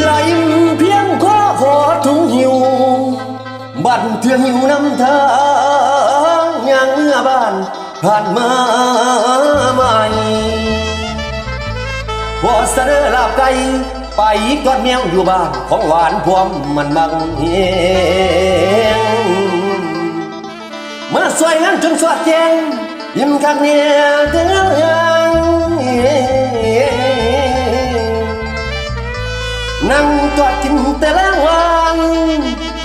ไหลเพียงข้อขอถุงหิว บัดเทือหิวน้ำทางย่างเมื่อบ้านผ่านมาใหม่พอเสนอลาบไก่ไปกอดแมวอยู่บ้านของหวานพวมมันบังเฮงมื่อสวยงั้นจนสวัสดแจ้งยิ้มข้างเนี่ยเธอ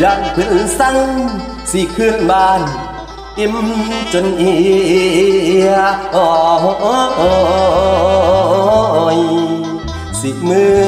ยันเพื่อนสั่งสิขึ้นบ้าน อิ่มจนเอียอ้อยสิมือ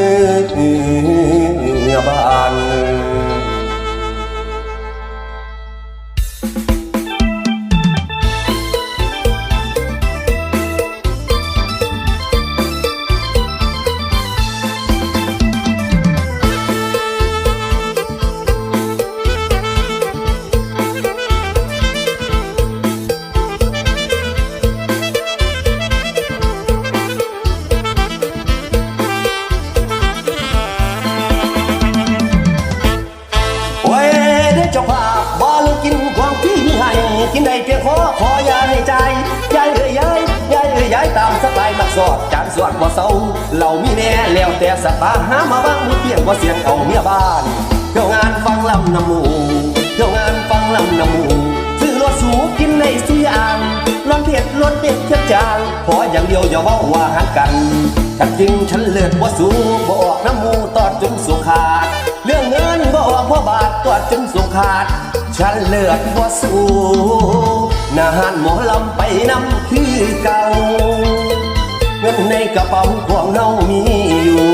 สไตล์มักสอดจานสวดบ่เศร้าเรามีแน่แล้วแต่สตาร์หามาบ้างมือเพียงว่าเสียงเอาเมียบ้านเที่ยวงานฟังลำน้ำหมูเที่ยวงานฟังลำน้ำหมูซื้อรถสูกินในสุยางร้อนเผ็ดรสเด็ดเทียบจางขออย่างเดียวอย่าว้าว่าหันกันถ้าจริงฉันเลิศว่าสูบออกน้ำหมูตอดจนสุขาด เรื่องเงินบ่ออกพ่อบาทตัวจนสุขาด ฉันเลือดว่าสู้นาหานหมอลำไปนำคือเก่า งินในกระเป๋าของเรามีอยู่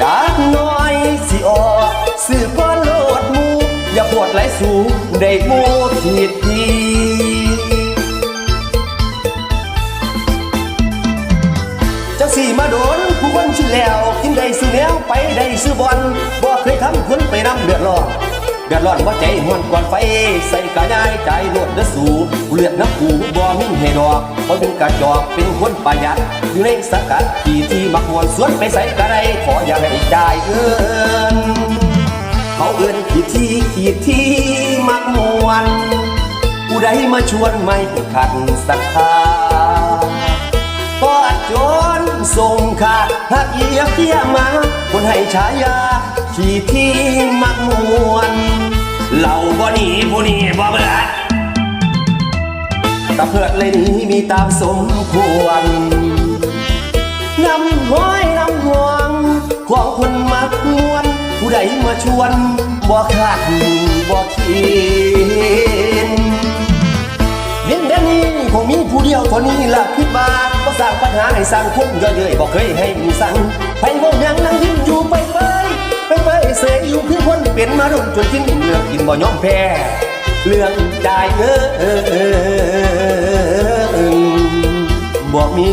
จากน้อยสิออกสื่อก้อนโลดมูอย่าปวดไหลสูงได้มูผิดทีจังสี่มาโดนผู้คนชินแล้วกินได้ซื้อแนวไปได้ซื้อบอลบ่เคยทำคนไปนำเดือดร้อน เดือดร้อนว่าใจหวนก่อนไฟ ใส่กระยายใจรวดเดือดสูเลือดน้ำปูบ่มิ่งให้ดอกเพราะเป็นกระจอกเป็นคนประหยัด อยู่ในสกัดที่ที่มักมวนสวนไปใส่กระไรขออย่าให้จ่ายเงินเขาเอื้อนขีดที่ขีดที่มักมวนผู้ใดมาชวนไม่ขัดศรัทธากอดจนส่งขาดหักเยียเยียมา คนให้ฉายา ขี่ที่มักมวนเหล่าบ่หนีผู้นี้บ่เบื่อตะเพิดเลยนี้มีตามสมควรนำห้อยนำห่วงของคนมักมวน ผู้ใดมาชวนบ่ขาดบ่คินดินแดนนี้คงมีผู้เดียวเท่านี้ละคิดว่าก็สร้างปัญหาให้สร้างคุ้มเยอะเย้ยบอกเคยให้มีสั่งไปว่ายัง คือคนเป็นมารุมจนสิ้นเรื่อกินบ่ยอมแพ้เรื่องจ่ายเงินบอกมี